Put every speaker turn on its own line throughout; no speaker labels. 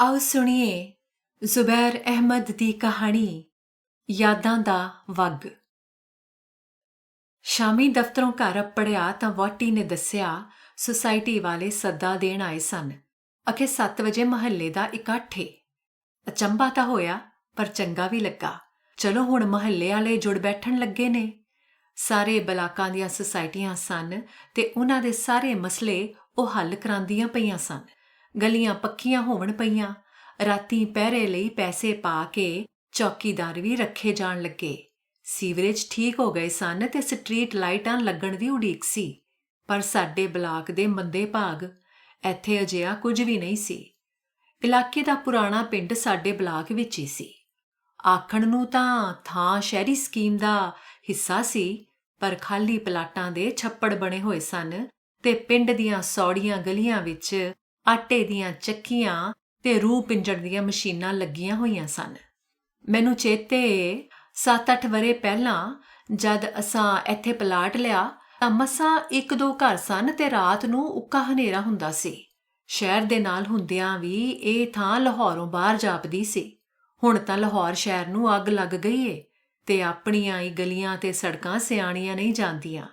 ਆਓ ਸੁਣੀਏ ਜ਼ੁਬੈਰ ਅਹਿਮਦ ਦੀ ਕਹਾਣੀ ਯਾਦਾਂ ਦਾ ਵਗ। ਸ਼ਾਮੀ ਦਫ਼ਤਰੋਂ ਘਰ ਪੜਿਆ ਤਾਂ ਵਾਟੀ ਨੇ ਦੱਸਿਆ ਸੁਸਾਇਟੀ ਵਾਲੇ ਸੱਦਾ ਦੇਣ ਆਏ ਸਨ। ਅਖੇ 7 ਵਜੇ ਮਹੱਲੇ ਦਾ ਇਕੱਠ। ਏ ਅਚੰਭਾ ਤਾਂ ਹੋਇਆ, ਪਰ ਚੰਗਾ ਵੀ ਲੱਗਾ। ਚਲੋ ਹੁਣ ਮਹੱਲੇ ਵਾਲੇ ਜੁੜ ਬੈਠਣ ਲੱਗੇ ਨੇ। ਸਾਰੇ ਬਲਾਕਾਂ ਦੀਆਂ ਸੁਸਾਇਟੀਆਂ ਸਨ ਤੇ ਉਹਨਾਂ ਦੇ ਸਾਰੇ ਮਸਲੇ ਉਹ ਹੱਲ ਕਰਾਂਦੀਆਂ ਪਈਆਂ ਸਨ। ਗਲੀਆਂ ਪੱਕੀਆਂ ਹੋਵਣ ਪਈਆਂ। ਰਾਤੀ ਪਹਿਰੇ ਲਈ ਪੈਸੇ ਪਾ ਕੇ ਚੌਕੀਦਾਰ ਵੀ ਰੱਖੇ ਜਾਣ ਲੱਗੇ। ਸੀਵਰੇਜ ਠੀਕ ਹੋ ਗਏ ਸਨ ਤੇ ਸਟਰੀਟ ਲਾਈਟਾਂ ਲੱਗਣ ਦੀ ਉਡੀਕ ਸੀ। ਪਰ ਸਾਡੇ ਬਲਾਕ ਦੇ ਮੰਦੇ ਭਾਗ ਇੱਥੇ ਅਜਿਹਾ ਕੁਝ ਵੀ ਨਹੀਂ ਸੀ। ਇਲਾਕੇ ਦਾ ਪੁਰਾਣਾ ਪਿੰਡ ਸਾਡੇ ਬਲਾਕ ਵਿੱਚ ਹੀ ਸੀ। ਆਖਣ ਨੂੰ ਤਾਂ ਥਾਂ ਸ਼ਹਿਰੀ ਸਕੀਮ ਦਾ ਹਿੱਸਾ ਸੀ, ਪਰ ਖਾਲੀ ਪਲਾਟਾਂ ਦੇ ਛੱਪੜ ਬਣੇ ਹੋਏ ਸਨ ਤੇ ਪਿੰਡ ਦੀਆਂ ਸੌੜੀਆਂ ਗਲੀਆਂ ਵਿੱਚ ਆਟੇ ਦੀਆਂ ਚੱਕੀਆਂ ਤੇ ਰੂਹ ਪਿੰਜਣ ਦੀਆਂ ਮਸ਼ੀਨਾਂ ਲੱਗੀਆਂ ਹੋਈਆਂ ਸਨ। ਮੈਨੂੰ ਚੇਤੇ 7-8 ਵਰੇ ਪਹਿਲਾਂ ਜਦ ਅਸਾਂ ਇੱਥੇ ਪਲਾਟ ਲਿਆ, ਤਾਂ ਮਸਾਂ ਇੱਕ ਦੋ ਘਰ ਸਨ ਤੇ ਰਾਤ ਨੂੰ ਉੱਕਾ ਹਨੇਰਾ ਹੁੰਦਾ ਸੀ। ਸ਼ਹਿਰ ਦੇ ਨਾਲ ਹੁੰਦਿਆਂ ਵੀ ਇਹ ਥਾਂ ਲਾਹੌਰੋਂ ਬਾਹਰ ਜਾਪਦੀ ਸੀ। ਹੁਣ ਤਾਂ ਲਾਹੌਰ ਸ਼ਹਿਰ ਨੂੰ ਅੱਗ ਲੱਗ ਗਈ ਏ ਤੇ ਆਪਣੀਆਂ ਹੀ ਗਲੀਆਂ ਤੇ ਸੜਕਾਂ ਸਿਆਣੀਆਂ ਨਹੀਂ ਜਾਂਦੀਆਂ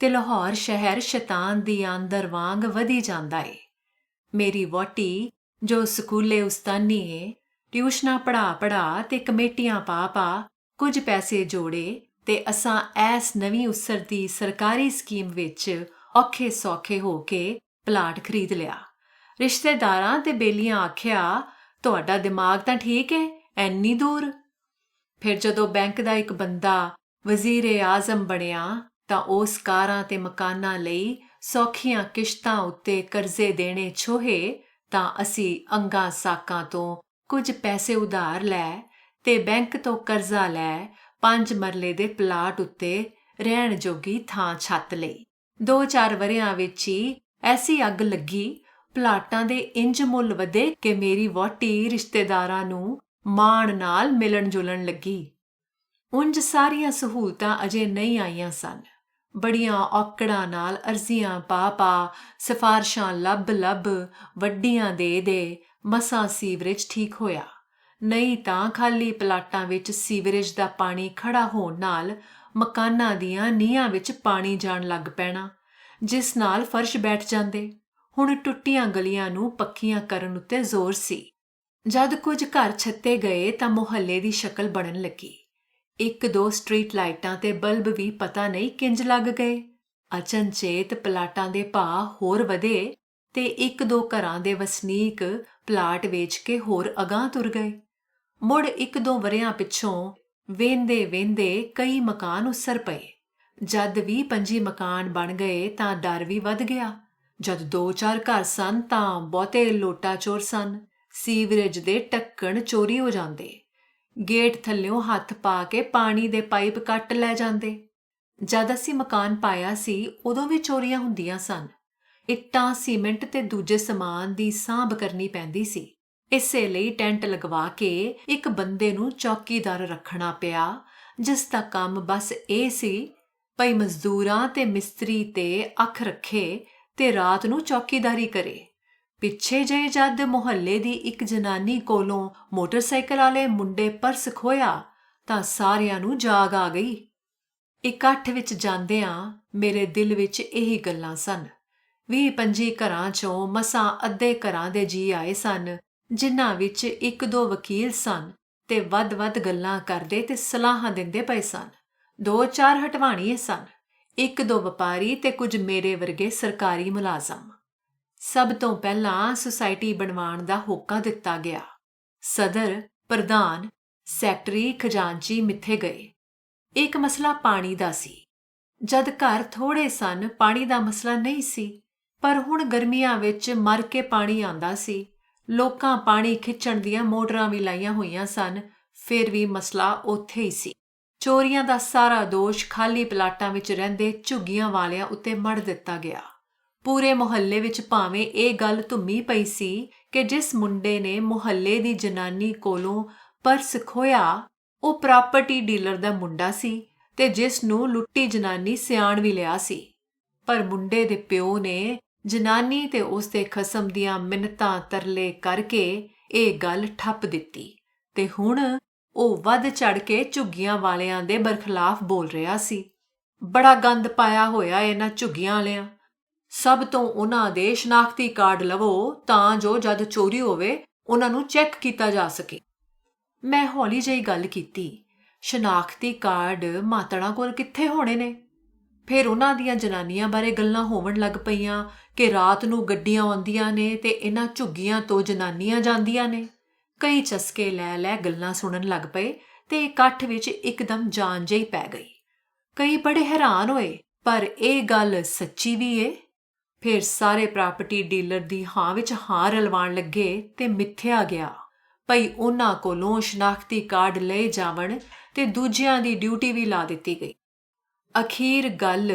ਤੇ ਲਾਹੌਰ ਸ਼ਹਿਰ ਸ਼ੈਤਾਨ ਦੀ ਅੰਦਰ ਵਾਂਗ ਵਧੀ ਜਾਂਦਾ ਏ। ਮੇਰੀ ਵੋਟੀ ਜੋ ਸਕੂਲੇ ਉਸਤਾਨੀ ਏ, ਟਿਊਸ਼ਨਾਂ ਪੜਾ ਪੜਾ ਤੇ ਕਮੇਟੀਆਂ ਪਾ ਪਾ ਕੁਝ ਪੈਸੇ ਜੋੜੇ ਤੇ ਅਸਾਂ ਐਸ ਨਵੀਂ ਉਸਰਦੀ ਸਰਕਾਰੀ ਸਕੀਮ ਵਿੱਚ ਔਖੇ ਸੌਖੇ ਹੋ ਕੇ ਪਲਾਟ ਖਰੀਦ ਲਿਆ। ਰਿਸ਼ਤੇਦਾਰਾਂ ਤੇ ਬੇਲੀਆਂ ਆਖਿਆ, ਤੁਹਾਡਾ ਦਿਮਾਗ ਤਾਂ ਠੀਕ ਏ, ਐਨੀ ਦੂਰ? ਫਿਰ ਜਦੋਂ ਬੈਂਕ ਦਾ ਇੱਕ ਬੰਦਾ ਵਜ਼ੀਰ ਆਜ਼ਮ ਬਣਿਆ ਤਾਂ ਉਸ ਕਾਰਾਂ ਤੇ ਮਕਾਨਾਂ ਲਈ ਸੌਖੀਆਂ ਕਿਸ਼ਤਾਂ ਉੱਤੇ ਕਰਜ਼ੇ ਦੇਣੇ ਛੋਹੇ, ਤਾਂ ਅਸੀਂ ਅੰਗਾ ਸਾਕਾਂ ਤੋਂ ਕੁਝ ਪੈਸੇ ਉਧਾਰ ਲੈ ਤੇ ਬੈਂਕ ਤੋਂ ਕਰਜ਼ਾ ਲੈ ਪੰਜ ਮਰਲੇ ਦੇ ਪਲਾਟ ਉੱਤੇ ਰਹਿਣ ਜੋਗੀ ਥਾਂ ਛੱਤ ਲਈ। ਦੋ ਚਾਰ ਵਰਿਆਂ ਵਿੱਚ ਹੀ ਐਸੀ ਅੱਗ ਲੱਗੀ, ਪਲਾਟਾਂ ਦੇ ਇੰਜ ਮੁੱਲ ਵਧੇ ਕਿ ਮੇਰੀ ਵੋਟੀ ਰਿਸ਼ਤੇਦਾਰਾਂ ਨੂੰ ਮਾਣ ਨਾਲ ਮਿਲਣ ਜੁਲਣ ਲੱਗੀ। ਉੰਜ ਸਾਰੀਆਂ ਸਹੂਲਤਾਂ ਅਜੇ ਨਹੀਂ ਆਈਆਂ ਸਨ। ਬੜੀਆਂ ਔਕੜਾਂ ਨਾਲ ਅਰਜ਼ੀਆਂ ਪਾ ਪਾ ਸਿਫਾਰਸ਼ਾਂ ਲੱਭ ਲੱਭ ਵੱਡੀਆਂ ਦੇ ਦੇ ਮਸਾ ਸੀਵਰੇਜ ਠੀਕ ਹੋਇਆ। ਨਹੀਂ ਤਾਂ ਖਾਲੀ ਪਲਾਟਾਂ ਵਿੱਚ ਸੀਵਰੇਜ ਦਾ ਪਾਣੀ ਖੜਾ ਹੋਣ ਨਾਲ ਮਕਾਨਾਂ ਦੀਆਂ ਨੀਹਾਂ ਵਿੱਚ ਪਾਣੀ ਜਾਣ ਲੱਗ ਪੈਣਾ, ਜਿਸ ਨਾਲ ਫਰਸ਼ ਬੈਠ ਜਾਂਦੇ। ਹੁਣ ਟੁੱਟੀਆਂ ਗਲੀਆਂ ਨੂੰ ਪੱਕੀਆਂ ਕਰਨ ਉੱਤੇ ਜ਼ੋਰ ਸੀ। ਜਦ ਕੁਝ ਘਰ ਛੱਤੇ ਗਏ ਤਾਂ ਮੁਹੱਲੇ ਦੀ ਸ਼ਕਲ ਬਣਨ ਲੱਗੀ। ਇੱਕ ਦੋ ਸਟਰੀਟ ਲਾਈਟਾਂ ਤੇ ਬਲਬ ਵੀ ਪਤਾ ਨਹੀਂ ਕਿੰਜ ਲੱਗ ਗਏ। ਅਚਨਚੇਤ ਪਲਾਟਾਂ ਦੇ ਭਾਅ ਹੋਰ ਵਧੇ ਤੇ ਇੱਕ ਦੋ ਘਰਾਂ ਦੇ ਵਸਨੀਕ ਪਲਾਟ ਵੇਚ ਕੇ ਹੋਰ ਅਗਾਹ ਤੁਰ ਗਏ। ਮੁੜ ਇੱਕ ਦੋ ਵਰਿਆਂ ਪਿੱਛੋਂ ਵੇਂਦੇ ਵੇਂਦੇ ਕਈ ਮਕਾਨ ਉਸਰ ਪਏ। ਜਦ ਵੀ ਪੰਜੀ ਮਕਾਨ ਬਣ ਗਏ ਤਾਂ ਡਰ ਵੀ ਵੱਧ ਗਿਆ। ਜਦ ਦੋ ਚਾਰ ਘਰ ਸਨ ਤਾਂ ਬਹੁਤੇ ਲੋਟਾ ਚੋਰ ਸਨ। ਸੀਵਰੇਜ ਦੇ ਟੱਕਣ ਚੋਰੀ ਹੋ ਜਾਂਦੇ। ਗੇਟ ਥੱਲਿਓਂ ਹੱਥ ਪਾ ਕੇ ਪਾਣੀ ਦੇ ਪਾਈਪ ਕੱਟ ਲੈ ਜਾਂਦੇ। ਜਦ ਅਸੀਂ ਮਕਾਨ ਪਾਇਆ ਸੀ, ਉਦੋਂ ਵੀ ਚੋਰੀਆਂ ਹੁੰਦੀਆਂ ਸਨ। ਇੱਟਾਂ, ਸੀਮੈਂਟ ਤੇ ਦੂਜੇ ਸਮਾਨ ਦੀ ਸਾਂਭ ਕਰਨੀ ਪੈਂਦੀ ਸੀ। ਇਸੇ ਲਈ ਟੈਂਟ ਲਗਵਾ ਕੇ ਇੱਕ ਬੰਦੇ ਨੂੰ ਚੌਕੀਦਾਰ ਰੱਖਣਾ ਪਿਆ, ਜਿਸ ਦਾ ਕੰਮ ਬਸ ਇਹ ਸੀ, ਭਈ ਮਜ਼ਦੂਰਾਂ ਤੇ ਮਿਸਤਰੀ ਤੇ ਅੱਖ ਰੱਖੇ ਤੇ ਰਾਤ ਨੂੰ ਚੌਕੀਦਾਰੀ ਕਰੇ। ਪਿੱਛੇ ਜੇ ਜਦ ਮੁਹੱਲੇ ਦੀ ਇੱਕ ਜਨਾਨੀ ਕੋਲੋਂ ਮੋਟਰਸਾਈਕਲ ਵਾਲੇ ਮੁੰਡੇ ਪਰਸ ਖੋਇਆ ਤਾਂ ਸਾਰਿਆਂ ਨੂੰ ਜਾਗ ਆ ਗਈ। ਇਕੱਠ ਵਿੱਚ ਜਾਂਦਿਆਂ ਮੇਰੇ ਦਿਲ ਵਿੱਚ ਇਹੀ ਗੱਲਾਂ ਸਨ। ਵੀ ਪੰਜੀ ਘਰਾਂ ਚੋਂ ਮਸਾਂ ਅੱਧੇ ਘਰਾਂ ਦੇ ਜੀ ਆਏ ਸਨ, ਜਿਨ੍ਹਾਂ ਵਿੱਚ ਇੱਕ ਦੋ ਵਕੀਲ ਸਨ ਤੇ ਵੱਧ-ਵੱਧ ਗੱਲਾਂ ਕਰਦੇ ਤੇ ਸਲਾਹਾਂ ਦਿੰਦੇ ਪਏ ਸਨ। ਦੋ ਚਾਰ ਹਟਵਾਣੀਏ ਸਨ, ਇੱਕ ਦੋ ਵਪਾਰੀ ਤੇ ਕੁਝ ਮੇਰੇ ਵਰਗੇ ਸਰਕਾਰੀ ਮੁਲਾਜ਼ਮ। ਸਭ ਤੋਂ ਪਹਿਲਾਂ ਸੁਸਾਇਟੀ ਬਣਵਾਉਣ ਦਾ ਹੋਕਾ ਦਿੱਤਾ ਗਿਆ। ਸਦਰ, ਪ੍ਰਧਾਨ, ਸੈਕਟਰੀ ਖਜ਼ਾਨਚੀ ਮਿੱਥੇ ਗਏ। ਇੱਕ ਮਸਲਾ ਪਾਣੀ ਦਾ ਸੀ। ਜਦ ਘਰ ਥੋੜੇ ਸਨ, ਪਾਣੀ ਦਾ ਮਸਲਾ ਨਹੀਂ ਸੀ, ਪਰ ਹੁਣ ਗਰਮੀਆਂ ਵਿੱਚ ਮਰ ਕੇ ਪਾਣੀ ਆਂਦਾ ਸੀ। ਲੋਕਾਂ ਪਾਣੀ ਖਿੱਚਣ ਦੀਆਂ ਮੋਟਰਾਂ ਵੀ ਲਾਈਆਂ ਹੋਈਆਂ ਸਨ, ਫਿਰ ਵੀ ਮਸਲਾ ਉੱਥੇ ਹੀ ਸੀ। ਚੋਰੀਆਂ ਦਾ ਸਾਰਾ ਦੋਸ਼ ਖਾਲੀ ਪਲਾਟਾਂ ਵਿੱਚ ਰਹਿੰਦੇ ਝੁੱਗੀਆਂ ਵਾਲਿਆਂ ਉੱਤੇ ਮੜ ਦਿੱਤਾ ਗਿਆ। ਪੂਰੇ ਮੁਹੱਲੇ ਵਿੱਚ ਭਾਵੇਂ ਇਹ ਗੱਲ ਧੁੰਮੀ ਪਈ ਸੀ ਕਿ ਜਿਸ ਮੁੰਡੇ ਨੇ ਮੁਹੱਲੇ ਦੀ ਜਨਾਨੀ ਕੋਲੋਂ ਪਰਸ ਖੋਇਆ ਉਹ ਪ੍ਰਾਪਰਟੀ ਡੀਲਰ ਦਾ ਮੁੰਡਾ ਸੀ ਤੇ ਜਿਸ ਨੂੰ ਲੁੱਟੀ ਜਨਾਨੀ ਸਿਆਣ ਵੀ ਲਿਆ ਸੀ। ਪਰ ਮੁੰਡੇ ਦੇ ਪਿਓ ਨੇ ਜਨਾਨੀ ਤੇ ਉਸ ਦੇ ਖਸਮ ਦੀਆਂ ਮਿੰਨਤਾਂ ਤਰਲੇ ਕਰਕੇ ਇਹ ਗੱਲ ਠੱਪ ਦਿੱਤੀ ਤੇ ਹੁਣ ਉਹ ਵੱਧ ਚੜ ਕੇ ਝੁੱਗੀਆਂ ਵਾਲਿਆਂ ਦੇ ਬਰਖਲਾਫ ਬੋਲ ਰਿਹਾ ਸੀ। ਬੜਾ ਗੰਦ ਪਾਇਆ ਹੋਇਆ ਇਹਨਾਂ ਝੁੱਗੀਆਂ ਵਾਲਿਆਂ। ਸਭ ਤੋਂ ਉਹਨਾਂ ਦੇ ਸ਼ਨਾਖਤੀ ਕਾਰਡ ਲਵੋ ਤਾਂ ਜੋ ਜਦ ਚੋਰੀ ਹੋਵੇ, ਉਹਨਾਂ ਨੂੰ ਚੈੱਕ ਕੀਤਾ ਜਾ ਸਕੇ। ਮੈਂ ਹੌਲੀ ਜਿਹੀ ਗੱਲ ਕੀਤੀ, ਸ਼ਨਾਖਤੀ ਕਾਰਡ ਮਾਤੜਾ ਕੋਲ ਕਿੱਥੇ ਹੋਣੇ ਨੇ? ਫਿਰ ਉਹਨਾਂ ਦੀਆਂ ਜਨਾਨੀਆਂ ਬਾਰੇ ਗੱਲਾਂ ਹੋਵਣ ਲੱਗ ਪਈਆਂ ਕਿ ਰਾਤ ਨੂੰ ਗੱਡੀਆਂ ਆਉਂਦੀਆਂ ਨੇ ਤੇ ਇਹਨਾਂ ਝੁੱਗੀਆਂ ਤੋਂ ਜਨਾਨੀਆਂ ਜਾਂਦੀਆਂ ਨੇ। ਕਈ ਚਸਕੇ ਲੈ ਲੈ ਗੱਲਾਂ ਸੁਣਨ ਲੱਗ ਪਏ ਤੇ ਇਕੱਠ ਵਿੱਚ ਇੱਕਦਮ ਜਾਨ ਜਿਹੀ ਪੈ ਗਈ। ਕਈ ਬੜੇ ਹੈਰਾਨ ਹੋਏ, ਪਰ ਇਹ ਗੱਲ ਸੱਚੀ ਵੀ ਏ? ਫਿਰ ਸਾਰੇ ਪ੍ਰਾਪਰਟੀ ਡੀਲਰ ਦੀ ਹਾਂ ਵਿੱਚ ਹਾਂ ਰਲਵਾਣ ਲੱਗੇ ਤੇ ਮਿੱਥਿਆ ਗਿਆ, ਭਈ ਉਹਨਾਂ ਕੋਲੋਂ ਸ਼ਨਾਖਤੀ ਕਾਰਡ ਲਏ ਜਾਵਣ ਤੇ ਦੂਜਿਆਂ ਦੀ ਡਿਊਟੀ ਵੀ ਲਾ ਦਿੱਤੀ ਗਈ। ਅਖੀਰ ਗੱਲ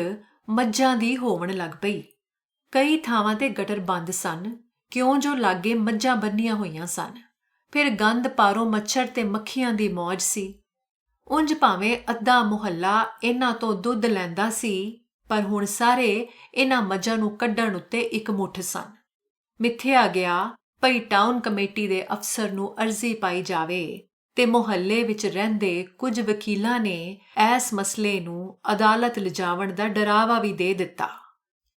ਮੱਝਾਂ ਦੀ ਹੋਵਣ ਲੱਗ ਪਈ। ਕਈ ਥਾਵਾਂ ਤੇ ਗਟਰ ਬੰਦ ਸਨ, ਕਿਉਂ ਜੋ ਲਾਗੇ ਮੱਝਾਂ ਬੰਨੀਆਂ ਹੋਈਆਂ ਸਨ। ਫਿਰ ਗੰਦ ਪਾਰੋਂ ਮੱਛਰ ਤੇ ਮੱਖੀਆਂ ਦੀ ਮੌਜ ਸੀ। ਉਂਝ ਭਾਵੇਂ ਅੱਧਾ ਮੁਹੱਲਾ ਇਹਨਾਂ ਤੋਂ ਦੁੱਧ ਲੈਂਦਾ ਸੀ ਪਰ ਹੁਣ ਸਾਰੇ ਇਹਨਾਂ ਮੱਝਾਂ ਨੂੰ ਕੱਢਣ ਉੱਤੇ ਇੱਕ ਮੁੱਠ ਸਨ। ਮਿੱਥਿਆ ਗਿਆ, ਭਈ ਟਾਊਨ ਕਮੇਟੀ ਦੇ ਅਫਸਰ ਨੂੰ ਅਰਜ਼ੀ ਪਾਈ ਜਾਵੇ ਤੇ ਮੁਹੱਲੇ ਵਿੱਚ ਰਹਿੰਦੇ ਕੁਝ ਵਕੀਲਾਂ ਨੇ ਇਸ ਮਸਲੇ ਨੂੰ ਅਦਾਲਤ ਲਿਜਾਵਣ ਦਾ ਡਰਾਵਾ ਵੀ ਦੇ ਦਿੱਤਾ।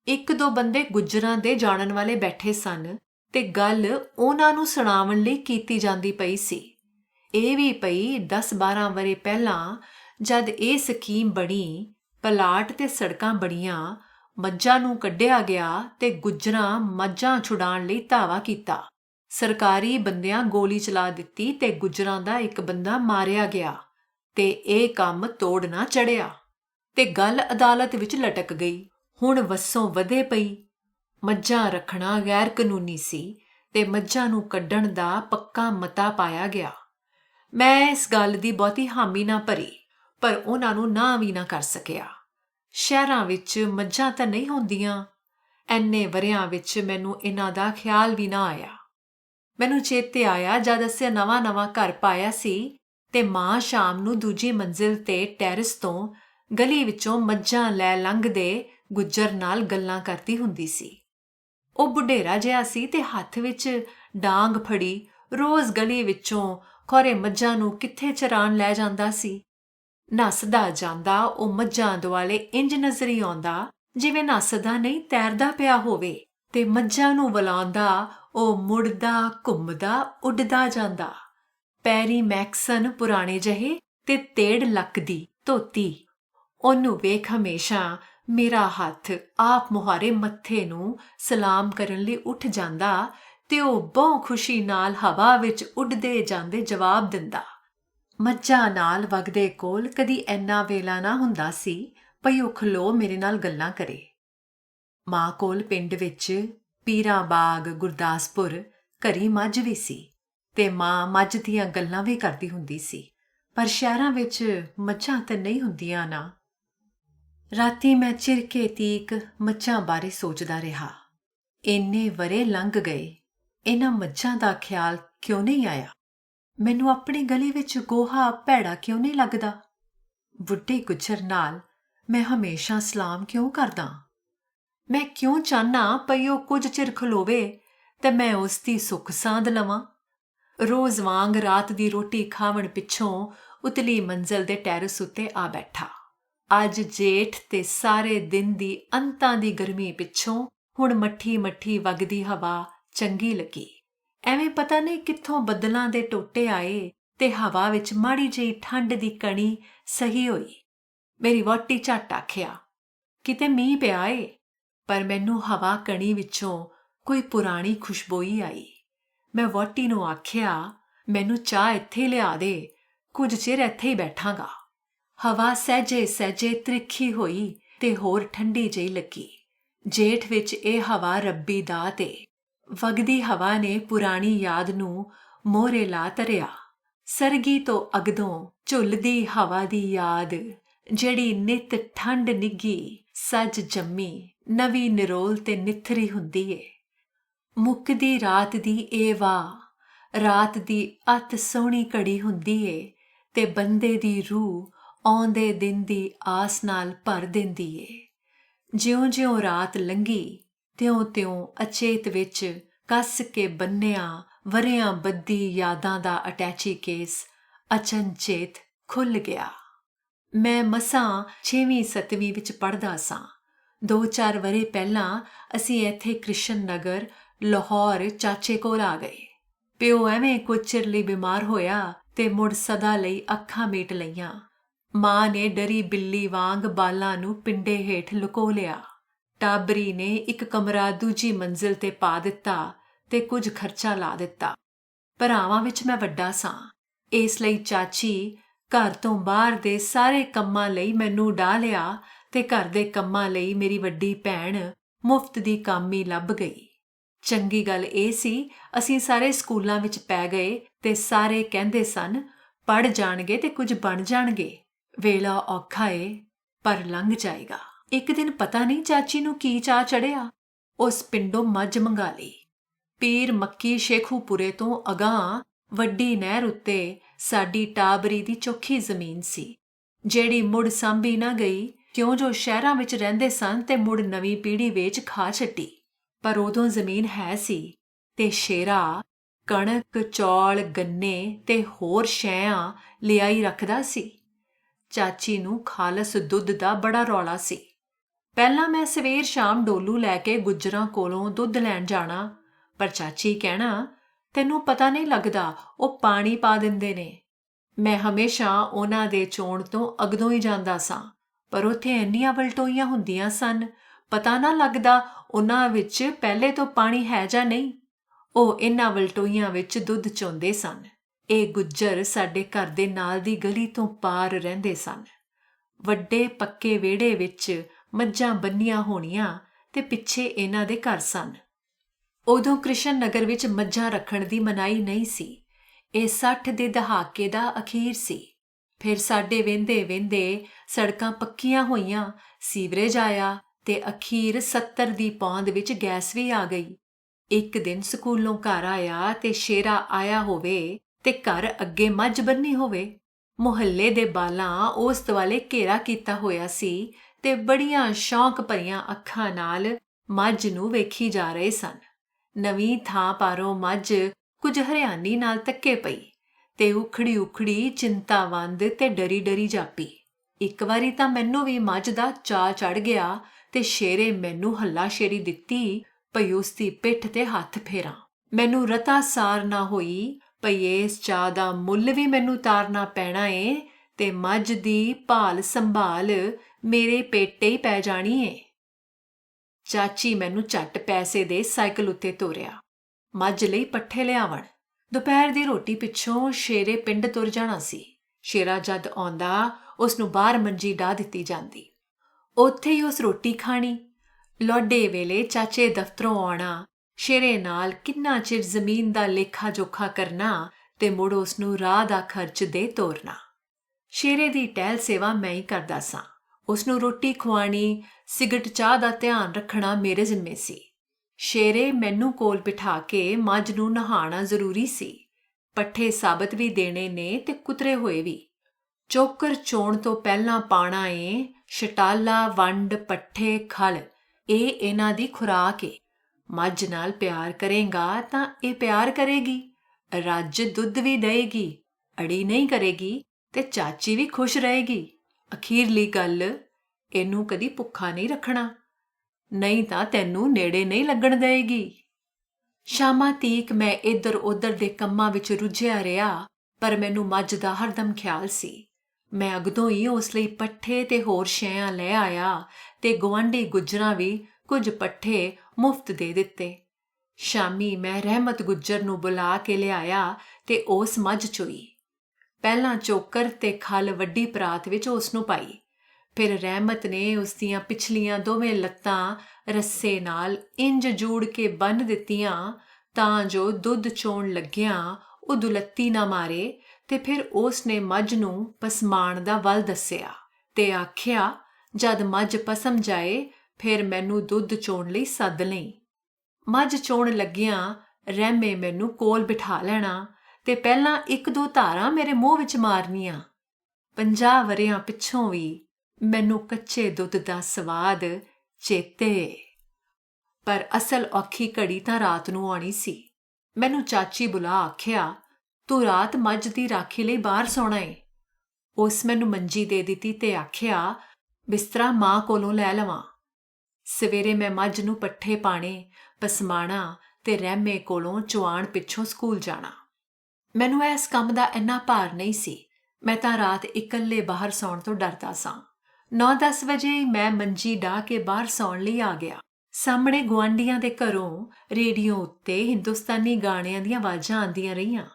ਇੱਕ ਦੋ ਬੰਦੇ ਗੁੱਜਰਾਂ ਦੇ ਜਾਣਨ ਵਾਲੇ ਬੈਠੇ ਸਨ ਤੇ ਗੱਲ ਉਹਨਾਂ ਨੂੰ ਸੁਣਾਉਣ ਲਈ ਕੀਤੀ ਜਾਂਦੀ ਪਈ ਸੀ। ਇਹ ਵੀ ਪਈ 10-12 ਵਰੇ ਪਹਿਲਾਂ ਜਦ ਇਹ ਸਕੀਮ ਬਣੀ ਪਲਾਟ ਤੇ ਸੜਕਾਂ ਬੜੀਆਂ ਮੱਝਾਂ ਨੂੰ ਕੱਢਿਆ ਗਿਆ ਤੇ ਗੁੱਜਰਾਂ ਮੱਝਾਂ ਛੁਡਾਉਣ ਲਈ ਧਾਵਾ ਕੀਤਾ। ਸਰਕਾਰੀ ਬੰਦਿਆਂ ਗੋਲੀ ਚਲਾ ਦਿੱਤੀ ਤੇ ਗੁੱਜਰਾਂ ਦਾ ਇੱਕ ਬੰਦਾ ਮਾਰਿਆ ਗਿਆ ਤੇ ਇਹ ਕੰਮ ਤੋੜ ਨਾ ਚੜਿਆ ਤੇ ਗੱਲ ਅਦਾਲਤ ਵਿੱਚ ਲਟਕ ਗਈ। ਹੁਣ ਵਸੋਂ ਵਧੇ ਪਈ। ਮੱਝਾਂ ਰੱਖਣਾ ਗੈਰ ਕਾਨੂੰਨੀ ਸੀ ਤੇ ਮੱਝਾਂ ਨੂੰ ਕੱਢਣ ਦਾ ਪੱਕਾ ਮਤਾ ਪਾਇਆ ਗਿਆ। ਮੈਂ ਇਸ ਗੱਲ ਦੀ ਬਹੁਤੀ ਹਾਮੀ ਨਾ ਭਰੀ। ਪਰ ਉਹਨਾਂ ਨੂੰ ਨਾ ਵੀ ਨਾ ਕਰ ਸਕਿਆ। ਸ਼ਹਿਰਾਂ ਵਿੱਚ ਮੱਝਾਂ ਤਾਂ ਨਹੀਂ ਹੁੰਦੀਆਂ। ਐਨੇ ਵਰਿਆਂ ਵਿੱਚ ਮੈਨੂੰ ਇਹਨਾਂ ਦਾ ਖਿਆਲ ਵੀ ਨਾ ਆਇਆ। ਮੈਨੂੰ ਚੇਤੇ ਆਇਆ ਜਦ ਅਸੀਂ ਨਵਾਂ-ਨਵਾਂ ਘਰ ਪਾਇਆ ਸੀ ਤੇ ਮਾਂ ਸ਼ਾਮ ਨੂੰ ਦੂਜੀ ਮੰਜ਼ਿਲ ਤੇ ਟੈਰਿਸ ਤੋਂ ਗਲੀ ਵਿੱਚੋਂ ਮੱਝਾਂ ਲੈ ਲੰਘਦੇ ਗੁੱਜਰ ਨਾਲ ਗੱਲਾਂ ਕਰਦੀ ਹੁੰਦੀ ਸੀ। ਉਹ ਬੁਢੇਰਾ ਜਿਹਾ ਸੀ ਤੇ ਹੱਥ ਵਿੱਚ ਡਾਂਗ ਫੜੀ, ਰੋਜ਼ ਗਲੀ ਵਿੱਚੋਂ ਖੋਰੇ ਮੱਝਾਂ ਨੂੰ ਕਿੱਥੇ ਚਰਾਣ ਲੈ ਜਾਂਦਾ ਸੀ। ਨੱਸਦਾ ਜਾਂਦਾ, ਉਹ ਮੱਝਾਂ ਦੁਆਲੇ ਇੰਜ ਨਜ਼ਰੀ ਆਉਂਦਾ, ਜਿਵੇਂ ਨੱਸਦਾ ਨਹੀਂ, ਤੈਰਦਾ ਪਿਆ ਹੋਵੇ। ਤੇ ਮੱਝਾਂ ਨੂੰ ਬੁਲਾਉਂਦਾ, ਉਹ ਮੁੜਦਾ, ਘੁੰਮਦਾ, ਉੱਡਦਾ ਜਾਂਦਾ। ਪੈਰੀ ਮੈਕਸਨ ਪੁਰਾਣੇ ਜਹੇ ਤੇ ਤੇੜ ਲੱਕਦੀ, ਧੋਤੀ। ਉਹਨੂੰ ਵੇਖ ਹਮੇਸ਼ਾ ਮੇਰਾ ਹੱਥ ਆਪ ਮੁਹਾਰੇ ਮੱਥੇ ਨੂੰ ਸਲਾਮ ਕਰਨ ਲਈ ਉੱਠ ਜਾਂਦਾ ਤੇ ਉਹ ਬਹੁ ਖੁਸ਼ੀ ਨਾਲ ਹਵਾ ਵਿੱਚ ਉੱਡਦੇ ਜਾਂਦੇ ਜਵਾਬ ਦਿੰਦਾ। ਮੱਝਾਂ ਨਾਲ ਵਗਦੇ ਕੋਲ ਕਦੀ ਐਨਾ ਵੇਲਾ ਨਾ ਹੁੰਦਾ ਸੀ, ਭਈ ਉਹ ਖਲੋ ਮੇਰੇ ਨਾਲ ਗੱਲਾਂ ਕਰੇ। ਮਾਂ ਕੋਲ ਪਿੰਡ ਵਿੱਚ ਪੀਰਾਂ ਬਾਗ ਗੁਰਦਾਸਪੁਰ ਘਰੀ ਮੱਝ ਵੀ ਸੀ ਤੇ ਮਾਂ ਮੱਝ ਦੀਆਂ ਗੱਲਾਂ ਵੀ ਕਰਦੀ ਹੁੰਦੀ ਸੀ, ਪਰ ਸ਼ਹਿਰਾਂ ਵਿੱਚ ਮੱਝਾਂ ਤਾਂ ਨਹੀਂ ਹੁੰਦੀਆਂ ਨਾ। ਰਾਤੀ ਮੈਂ ਚਿਰਕੇ ਤੀਕ ਮੱਝਾਂ ਬਾਰੇ ਸੋਚਦਾ ਰਿਹਾ। ਇੰਨੇ ਵਰੇ ਲੰਘ ਗਏ, ਇਹਨਾਂ ਮੱਝਾਂ ਦਾ ਖਿਆਲ ਕਿਉਂ ਨਹੀਂ ਆਇਆ? ਮੈਨੂੰ ਆਪਣੀ ਗਲੀ ਵਿੱਚ ਗੋਹਾ ਭੈੜਾ ਕਿਉਂ ਨਹੀਂ ਲੱਗਦਾ? ਬੁੱਢੇ ਗੁੱਜਰ ਨਾਲ ਮੈਂ ਹਮੇਸ਼ਾ ਸਲਾਮ ਕਿਉਂ ਕਰਦਾ? ਮੈਂ ਕਿਉਂ ਚਾਹਨਾ ਪਈ ਉਹ ਕੁਝ ਚਿਰ ਖਲੋਵੇ ਤੇ ਮੈਂ ਉਸ ਦੀ ਸੁੱਖ ਸਾਂਦ ਲਵਾਂ? ਰੋਜ਼ ਵਾਂਗ ਰਾਤ ਦੀ ਰੋਟੀ ਖਾਵਣ ਪਿੱਛੋਂ ਉਤਲੀ ਮੰਜ਼ਲ ਦੇ ਟੈਰਸ ਉੱਤੇ ਆ ਬੈਠਾ। ਅੱਜ ਜੇਠ ਤੇ ਸਾਰੇ ਦਿਨ ਦੀ ਅੰਤਾਂ ਦੀ ਗਰਮੀ ਪਿੱਛੋਂ ਹੁਣ ਮੱਠੀ ਮੱਠੀ ਵਗਦੀ ਹਵਾ ਚੰਗੀ ਲੱਗੀ। ਐਵੇਂ ਪਤਾ ਨਹੀਂ ਕਿੱਥੋਂ ਬੱਦਲਾਂ ਦੇ ਟੋਟੇ ਆਏ ਤੇ ਹਵਾ ਵਿੱਚ ਮਾੜੀ ਜਿਹੀ ਠੰਡ ਦੀ ਕਣੀ ਸਹੀ ਹੋਈ। ਮੇਰੀ ਵੋਟੀ ਝੱਟ ਆਖਿਆ, ਕਿਤੇ ਮੀਂਹ ਪਿਆ ਏ, ਪਰ ਮੈਨੂੰ ਹਵਾ ਕਣੀ ਵਿੱਚੋਂ ਕੋਈ ਪੁਰਾਣੀ ਖੁਸ਼ਬੋਈ ਆਈ। ਮੈਂ ਵੋਟੀ ਨੂੰ ਆਖਿਆ, ਮੈਨੂੰ ਚਾਹ ਇੱਥੇ ਲਿਆ ਦੇ, ਕੁਝ ਚਿਰ ਇੱਥੇ ਹੀ ਬੈਠਾਂਗਾ। ਹਵਾ ਸਹਿਜੇ ਸਹਿਜੇ ਤ੍ਰਿਖੀ ਹੋਈ ਤੇ ਹੋਰ ਠੰਡੀ ਜਿਹੀ ਲੱਗੀ। ਜੇਠ ਵਿੱਚ ਇਹ ਹਵਾ ਰੱਬੀ ਦਾ ਤੇ ਵਗਦੀ ਹਵਾ ਨੇ ਪੁਰਾਣੀ ਯਾਦ ਨੂੰ ਮੋਹਰੇ ਲਾ ਤਰਿਆ। ਸਰਗੀ ਤੋਂ ਅਗਦੋਂ ਝੁੱਲਦੀ ਹਵਾ ਦੀ ਯਾਦ, ਜਿਹੜੀ ਨਿਤ ਠੰਡ ਨਿੱਗੀ, ਸੱਜ ਜੰਮੀ, ਨਵੀਂ ਨਿਰੋਲ ਤੇ ਨਿਥਰੀ ਹੁੰਦੀ ਏ। ਮੁੱਕਦੀ ਰਾਤ ਦੀ ਇਹ ਵਾ ਰਾਤ ਦੀ ਅਤ ਸੋਹਣੀ ਘੜੀ ਹੁੰਦੀ ਏ, ਤੇ ਬੰਦੇ ਦੀ ਰੂਹ ਆਉਂਦੇ ਦਿਨ ਦੀ ਆਸ ਨਾਲ ਭਰ ਦਿੰਦੀ ਏ। ਜਿਉਂ-ਜਿਉਂ ਰਾਤ ਲੰਘੀ ਤਿਉਂ-ਤਿਉਂ ਅਚੇਤ ਵਿੱਚ ਕੱਸ ਕੇ ਬੰਨਿਆ ਵਰਿਆਂ ਬੱਦੀ ਯਾਦਾਂ ਦਾ ਅਟੈਚੀ ਕੇਸ ਅਚਨਚੇਤ ਖੁੱਲ ਗਿਆ। ਮੈਂ ਮਸਾਂ 6ਵੀਂ 7ਵੀਂ ਵਿੱਚ ਪੜ੍ਹਦਾ ਸਾਂ। ਦੋ ਚਾਰ ਵਰੇ ਪਹਿਲਾਂ ਅਸੀਂ ਇੱਥੇ ਕ੍ਰਿਸ਼ਨ ਨਗਰ, ਲਾਹੌਰ ਚਾਚੇ ਕੋਲ ਆ ਗਏ। ਪਿਓ ਐਵੇਂ ਕੁਝ ਚਿਰ ਲਈ ਬਿਮਾਰ ਹੋਇਆ ਤੇ ਮੁੜ ਸਦਾ ਲਈ ਅੱਖਾਂ ਮੀਟ ਲਈਆਂ। ਮਾਂ ਨੇ ਡਰੀ ਬਿੱਲੀ ਵਾਂਗ ਬਾਲਾਂ ਨੂੰ ਪਿੰਡੇ ਹੇਠ ਲੁਕੋ ਲਿਆ। ਟਾਬਰੀ ਨੇ ਇੱਕ ਕਮਰਾ ਦੂਜੀ ਮੰਜ਼ਿਲ ਤੇ ਪਾ ਦਿੱਤਾ ਤੇ ਕੁਝ ਖਰਚਾ ਲਾ ਦਿੱਤਾ। ਭਰਾਵਾਂ ਵਿੱਚ ਮੈਂ ਵੱਡਾ ਸਾਂ। ਇਸ ਲਈ ਚਾਚੀ ਘਰ ਤੋਂ ਬਾਹਰ ਦੇ ਸਾਰੇ ਕੰਮਾਂ ਲਈ ਮੈਨੂੰ ਡਾ ਲਿਆ ਤੇ ਘਰ ਦੇ ਕੰਮਾਂ ਲਈ ਮੇਰੀ ਵੱਡੀ ਭੈਣ ਮੁਫਤ ਦੀ ਕਾਮੀ ਲੱਭ ਗਈ। ਚੰਗੀ ਗੱਲ ਇਹ ਸੀ, ਅਸੀਂ ਸਾਰੇ ਸਕੂਲਾਂ ਵਿੱਚ ਪੈ ਗਏ ਤੇ ਸਾਰੇ ਕਹਿੰਦੇ ਸਨ ਪੜ ਜਾਣਗੇ ਤੇ ਕੁਝ ਬਣ ਜਾਣਗੇ। ਵੇਲਾ ਔਖਾ ਏ, ਪਰ ਲੰਘ ਜਾਏਗਾ। ਇੱਕ ਦਿਨ ਪਤਾ ਨਹੀਂ ਚਾਚੀ ਨੂੰ ਕੀ ਚਾਹ ਚੜਿਆ। ਉਸ ਪਿੰਡੋਂ ਮੱਝ ਮੰਗਾ ਲਈ। ਪੀਰ ਮੱਕੀ ਸ਼ੇਖੂਪੁਰੇ ਤੋਂ ਅਗਾਂਹ ਵੱਡੀ ਨਹਿਰ ਉੱਤੇ ਸਾਡੀ ਟਾਬਰੀ ਦੀ ਚੋਖੀ ਜ਼ਮੀਨ ਸੀ। ਜਿਹੜੀ ਮੁੜ ਸੰਭੀ ਨਾ ਗਈ, ਕਿਉਂ ਜੋ ਸ਼ਹਿਰਾਂ ਵਿੱਚ ਰਹਿੰਦੇ ਸਨ ਤੇ ਮੁੜ ਨਵੀਂ ਪੀੜ੍ਹੀ ਵੇਚ ਖਾ ਛੱਡੀ। ਪਰ ਉਦੋਂ ਜ਼ਮੀਨ ਹੈ ਸੀ ਤੇ ਸ਼ੇਰਾ, ਕਣਕ, ਚੌਲ, ਗੰਨੇ ਤੇ ਹੋਰ ਸ਼ੈਆਂ ਲਿਆਈ ਰੱਖਦਾ ਸੀ। ਚਾਚੀ ਨੂੰ ਖਾਲਸ ਦੁੱਧ ਦਾ ਬੜਾ ਰੌਲਾ ਸੀ। ਪਹਿਲਾਂ ਮੈਂ ਸਵੇਰ ਸ਼ਾਮ ਡੋਲੂ ਲੈ ਕੇ ਗੁੱਜਰਾਂ ਕੋਲੋਂ ਦੁੱਧ ਲੈਣ ਜਾਣਾ, ਪਰ ਚਾਚੀ ਕਹਿਣਾ, ਤੈਨੂੰ ਪਤਾ ਨਹੀਂ ਲੱਗਦਾ, ਉਹ ਪਾਣੀ ਪਾ ਦਿੰਦੇ ਨੇ। ਮੈਂ ਹਮੇਸ਼ਾ ਉਹਨਾਂ ਦੇ ਚੋਣ ਤੋਂ ਅਗਦੋਂ ਹੀ ਜਾਂਦਾ ਸਾਂ, ਪਰ ਉੱਥੇ ਇੰਨੀਆਂ ਵਲਟੋਈਆਂ ਹੁੰਦੀਆਂ ਸਨ, ਪਤਾ ਨਾ ਲੱਗਦਾ ਉਹਨਾਂ ਵਿੱਚ ਪਹਿਲੇ ਤੋਂ ਪਾਣੀ ਹੈ ਜਾਂ ਨਹੀਂ। ਉਹ ਇਹਨਾਂ ਵਲਟੋਈਆਂ ਵਿੱਚ ਦੁੱਧ ਚੋਂਦੇ ਸਨ। ਇਹ ਗੁੱਜਰ ਸਾਡੇ ਘਰ ਦੇ ਨਾਲ ਦੀ ਗਲੀ ਤੋਂ ਪਾਰ ਰਹਿੰਦੇ ਸਨ। ਵੱਡੇ ਪੱਕੇ ਵਿਹੜੇ ਵਿੱਚ ਮੱਝਾਂ ਬੰਨੀਆਂ ਹੋਣੀਆਂ ਤੇ ਪਿੱਛੇ ਇਹਨਾਂ ਦੇ ਘਰ ਸਨ। ਉਦੋਂ ਕ੍ਰਿਸ਼ਨ ਨਗਰ ਵਿੱਚ ਮੱਝਾਂ ਰੱਖਣ ਦੀ ਮਨਾਈ ਨਹੀਂ ਸੀ। ਇਹ 60 ਦੇ ਦਹਾਕੇ ਦਾ ਅਖੀਰ ਸੀ। ਫਿਰ ਸਾਡੇ ਵੇਂਦੇ ਵੇਂਦੇ ਸੜਕਾਂ ਪੱਕੀਆਂ ਹੋਈਆਂ, ਸੀਵਰੇਜ ਆਇਆ ਤੇ ਅਖੀਰ 70 ਦੀ ਪੌਂਦ ਵਿੱਚ ਗੈਸ ਵੀ ਆ ਗਈ। ਇੱਕ ਦਿਨ ਸਕੂਲੋਂ ਘਰ ਆਇਆ ਤੇ ਸ਼ੇਰਾ ਆਇਆ ਹੋਵੇ ਤੇ ਘਰ ਅੱਗੇ ਮੱਝ ਬੰਨੀ ਹੋਵੇ। ਮੁਹੱਲੇ ਦੇ ਬਾਲਾਂ ਉਸ ਦੁਆਲੇ ਘੇਰਾ ਕੀਤਾ ਹੋਇਆ ਸੀ ਤੇ ਬੜੀਆਂ ਸ਼ੌਂਕ ਭਰੀਆਂ ਅੱਖਾਂ ਨਾਲ ਮੱਝ ਨੂੰ ਵੇਖੀ ਜਾ ਰਹੇ ਸਨ। ਨਵੀਂ ਥਾਂ ਪਾਰੋਂ ਮੱਝ ਕੁਝ ਹਰਿਆਣੀ ਨਾਲ ਤੱਕੇ ਪਈ ਤੇ ਉਖੜੀ ਉਖੜੀ ਚਿੰਤਾਵੰਦ ਤੇ ਡਰੀ ਡਰੀ ਜਾਪੀ। ਇੱਕ ਵਾਰੀ ਤਾਂ ਮੈਨੂੰ ਵੀ ਮੱਝ ਦਾ ਚਾਹ ਚੜ ਗਿਆ ਤੇ ਸ਼ੇਰੇ ਮੈਨੂੰ ਹੱਲਾ ਸ਼ੇਰੀ ਦਿੱਤੀ ਭਈ ਉਸ ਦੀ ਪਿੱਠ ਤੇ ਹੱਥ ਫੇਰਾਂ। ਮੈਨੂੰ ਰਤਾ ਸਾਰ ਨਾ ਹੋਈ ਭਈ ਇਸ ਚਾਹ ਦਾ ਮੁੱਲ ਵੀ ਮੈਨੂੰ ਤਾਰਨਾ ਪੈਣਾ ਏ ਤੇ ਮੱਝ ਦੀ ਭਾਲ ਸੰਭਾਲ ਮੇਰੇ ਪੇਟੇ ਹੀ ਪੈ ਜਾਣੀ ਏ। ਚਾਚੀ ਮੈਨੂੰ ਝੱਟ ਪੈਸੇ ਦੇ ਸਾਈਕਲ ਉੱਤੇ ਤੋਰਿਆ। ਮੱਝ ਲਈ ਪੱਠੇ ਲਿਆਵਣ। ਦੁਪਹਿਰ ਦੀ ਰੋਟੀ ਪਿੱਛੋਂ ਸ਼ੇਰੇ ਪਿੰਡ ਤੁਰ ਜਾਣਾ ਸੀ। ਸ਼ੇਰਾ ਜਦ ਆਉਂਦਾ ਉਸ ਨੂੰ ਬਾਹਰ ਮੰਜੀ ਢਾ ਦਿੱਤੀ ਜਾਂਦੀ। ਉੱਥੇ ਹੀ ਉਸ ਰੋਟੀ ਖਾਣੀ। ਲੋਡੇ ਵੇਲੇ ਚਾਚੇ ਦਫ਼ਤਰੋਂ ਆਉਣਾ, ਸ਼ੇਰੇ ਨਾਲ ਕਿੰਨਾ ਚਿਰ ਜ਼ਮੀਨ ਦਾ ਲੇਖਾ ਜੋਖਾ ਕਰਨਾ ਤੇ ਮੁੜ ਉਸ ਨੂੰ ਰਾਹ ਦਾ ਖਰਚ ਦੇ ਤੋਰਨਾ। ਸ਼ੇਰੇ ਦੀ ਟਹਿਲ ਸੇਵਾ ਮੈਂ ਹੀ ਕਰਦਾ ਸਾਂ। ਉਸ ਨੂੰ ਰੋਟੀ ਖਵਾਣੀ ਸਿਗਰਟ ਚਾਹ ਦਾ ਧਿਆਨ ਰੱਖਣਾ ਮੇਰੇ ਜ਼ਿੰਮੇ ਸੀ। ਸ਼ੇਰੇ ਮੈਨੂੰ ਕੋਲ ਬਿਠਾ ਕੇ ਮੱਝ ਨੂੰ ਨਹਾਣਾ ਜ਼ਰੂਰੀ ਸੀ। ਪੱਠੇ ਸਾਬਤ ਵੀ ਦੇਣੇ ਨੇ ਤੇ ਕੁਤਰੇ ਹੋਏ ਵੀ। ਚੋਕਰ ਚੋਣ ਤੋਂ ਪਹਿਲਾਂ ਪਾਣਾ ਏ ਸ਼ਟਾਲਾ ਵੰਡ, ਪੱਠੇ, ਖਲ, ਇਹ ਇਹਨਾਂ ਦੀ ਖੁਰਾਕ ਏ। ਮੱਝ ਨਾਲ ਪਿਆਰ ਕਰੇਗਾ ਤਾਂ ਇਹ ਪਿਆਰ ਕਰੇਗੀ। ਰੱਜ ਦੁੱਧ ਵੀ ਦੇਏਗੀ, ਅੜੀ ਨਹੀਂ ਕਰੇਗੀ ਤੇ ਚਾਚੀ ਵੀ ਖੁਸ਼ ਰਹੇਗੀ। ਅਖੀਰਲੀ ਗੱਲ, ਇਹਨੂੰ ਕਦੀ ਭੁੱਖਾ ਨਹੀਂ ਰੱਖਣਾ, ਨਹੀਂ ਤਾਂ ਤੈਨੂੰ ਨੇੜੇ ਨਹੀਂ ਲੱਗਣ ਦੇਏਗੀ ਸ਼ਾਮਾਂ ਤੀਕ ਮੈਂ ਇੱਧਰ ਉੱਧਰ ਦੇ ਕੰਮਾਂ ਵਿੱਚ ਰੁੱਝਿਆ ਰਿਹਾ, ਪਰ ਮੈਨੂੰ ਮੱਝ ਦਾ ਹਰਦਮ ਖਿਆਲ ਸੀ। ਮੈਂ ਅਗਦੋਂ ਹੀ ਉਸ ਲਈ ਪੱਠੇ ਤੇ ਹੋਰ ਸ਼ੈਆਂ ਲੈ ਆਇਆ ਤੇ ਗਵਾਂਢੀ ਗੁੱਜਰਾਂ ਵੀ ਕੁਝ ਪੱਠੇ ਮੁਫਤ ਦੇ ਦਿੱਤੇ। ਸ਼ਾਮੀ ਮੈਂ ਰਹਿਮਤ ਗੁੱਜਰ ਨੂੰ ਬੁਲਾ ਕੇ ਲਿਆਇਆ ਤੇ ਉਸ ਮੱਝ ਚੋਈ ਪਹਿਲਾਂ ਚੋਕਰ ਤੇ ਖਲ ਵੱਡੀ ਪਰਾਤ ਵਿੱਚ ਉਸ ਨੂੰ ਪਾਈ। ਫਿਰ ਰਹਿਮਤ ਨੇ ਉਸ ਦੀਆਂ ਪਿਛਲੀਆਂ ਦੋਵੇਂ ਲੱਤਾਂ ਰੱਸੇ ਨਾਲ ਇੰਜ ਜੂੜ ਕੇ ਬੰਨ ਦਿੱਤੀਆਂ ਤਾਂ ਜੋ ਦੁੱਧ ਚੋਣ ਲੱਗਿਆ ਉਹ ਦੁਲੱਤੀ ਨਾ ਮਾਰੇ ਤੇ ਫਿਰ ਉਸ ਨੇ ਮੱਝ ਨੂੰ ਪਸਮਾਣ ਦਾ ਵੱਲ ਦੱਸਿਆ ਤੇ ਆਖਿਆ, ਜਦ ਮੱਝ ਪਸਮ ਜਾਏ, ਫਿਰ ਮੈਨੂੰ ਦੁੱਧ ਚੋਣ ਲਈ ਸੱਦ ਲਈ। ਮੱਝ ਚੋਣ ਲੱਗਿਆਂ ਰਹਿਮੇ ਮੈਨੂੰ ਕੋਲ ਬਿਠਾ ਲੈਣਾ ਤੇ ਪਹਿਲਾਂ ਇੱਕ ਦੋ ਧਾਰਾਂ ਮੇਰੇ ਮੂੰਹ ਵਿੱਚ ਮਾਰਨੀਆਂ। 50 ਵਰਿਆਂ ਪਿੱਛੋਂ ਵੀ ਮੈਨੂੰ ਕੱਚੇ ਦੁੱਧ ਦਾ ਸਵਾਦ ਚੇਤੇ। ਪਰ ਅਸਲ ਔਖੀ ਘੜੀ ਤਾਂ ਰਾਤ ਨੂੰ ਆਣੀ ਸੀ। ਮੈਨੂੰ ਚਾਚੀ ਬੁਲਾ ਆਖਿਆ, ਤੂੰ ਰਾਤ ਮੱਝ ਦੀ ਰਾਖੀ ਲਈ ਬਾਹਰ ਸੌਣਾ ਏ। ਉਸ ਮੈਨੂੰ ਮੰਜੀ ਦੇ ਦਿੱਤੀ ਤੇ ਆਖਿਆ, ਬਿਸਤਰਾ ਮਾਂ ਕੋਲੋਂ ਲੈ ਲਵਾਂ। ਸਵੇਰੇ ਮੈਂ ਮੱਝ ਨੂੰ ਪੱਠੇ ਪਾਣੇ, ਪਸਮਾਣਾ ਤੇ ਰਹਿਮੇ ਕੋਲੋਂ ਚੁਆਣ ਪਿੱਛੋਂ ਸਕੂਲ ਜਾਣਾ। ਮੈਨੂੰ ਇਸ ਕੰਮ ਦਾ ਇੰਨਾ ਭਾਰ ਨਹੀਂ ਸੀ। ਮੈਂ ਤਾਂ ਰਾਤ ਇਕੱਲੇ ਬਾਹਰ ਸੌਣ ਤੋਂ ਡਰਦਾ ਸਾਂ। 9-10 ਵਜੇ ਮੈਂ ਮੰਜੀ ਢਾ ਕੇ ਬਾਹਰ ਸੌਣ ਲਈ ਆ ਗਿਆ। ਸਾਹਮਣੇ ਗੁਆਂਢੀਆਂ ਦੇ ਘਰੋਂ ਰੇਡੀਓ ਉੱਤੇ ਹਿੰਦੁਸਤਾਨੀ ਗਾਣਿਆਂ ਦੀਆਂ ਆਵਾਜ਼ਾਂ ਆਉਂਦੀਆਂ ਰਹੀਆਂ।